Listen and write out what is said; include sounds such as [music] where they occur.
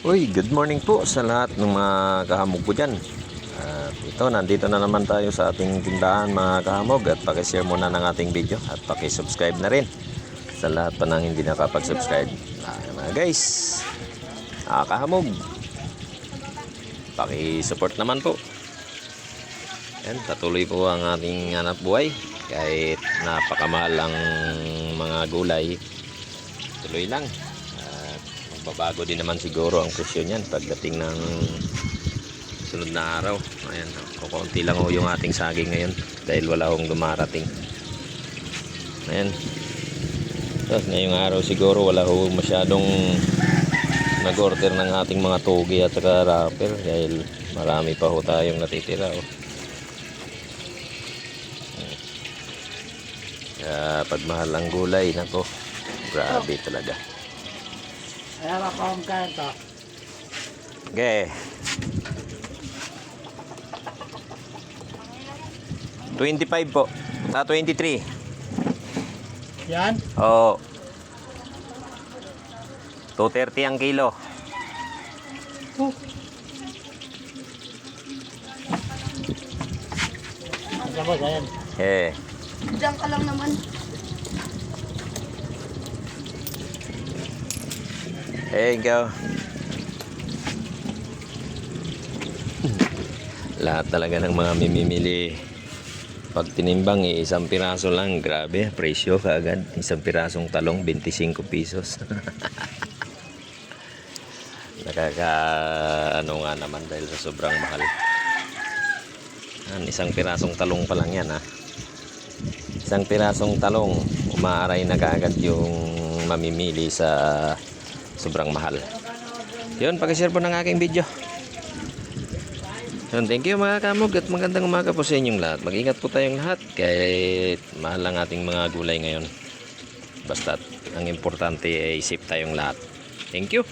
Uy, good morning po sa lahat ng mga kahamog ko dyan. At ito, nandito na naman tayo sa ating tindahan mga kahamog at pakishare muna ng ating video at pakisubscribe na rin sa lahat pa nang hindi nakapag-subscribe. Ah, mga guys, mga kahamog, pakisupport naman po. Yan, patuloy po ang ating hanap buhay kahit napakamahal ang mga gulay. Tuloy lang. Magbabago din naman siguro ang presyo niyan pagdating ng sunod na araw. Ayan, kukunti lang ho yung ating saging ngayon dahil wala hong dumarating. Ayan. Tapos ngayong araw siguro wala ho masyadong nag-order ng ating mga togi at saka wrapper dahil marami pa ho tayong natitira. Oh. Kaya pag ang gulay, nako, grabe talaga. Ayan ako ang kanta. Okay. 25 po. Sa 23. Yan. Oo. 230 ang kilo. Oh. Ayan. Eh. Diyan ka lang naman. There you go. Lahat talaga ng mga mimimili pag tinimbang eh, isang piraso lang, grabe, presyo kaagad. Isang pirasong talong, 25 pesos. [laughs] Nakaka, ano nga naman dahil sa sobrang mahal. Yan, isang pirasong talong pa lang yan ha. Isang pirasong talong, umaaray na kaagad yung mamimili sa sobrang mahal. Yun, pag-share po ng aking video. Yun, thank you mga kamog at magandang umaga po sa inyong lahat. Mag-ingat po tayong lahat kahit mahal ang ating mga gulay ngayon. Basta ang importante ay safe tayong lahat. Thank you.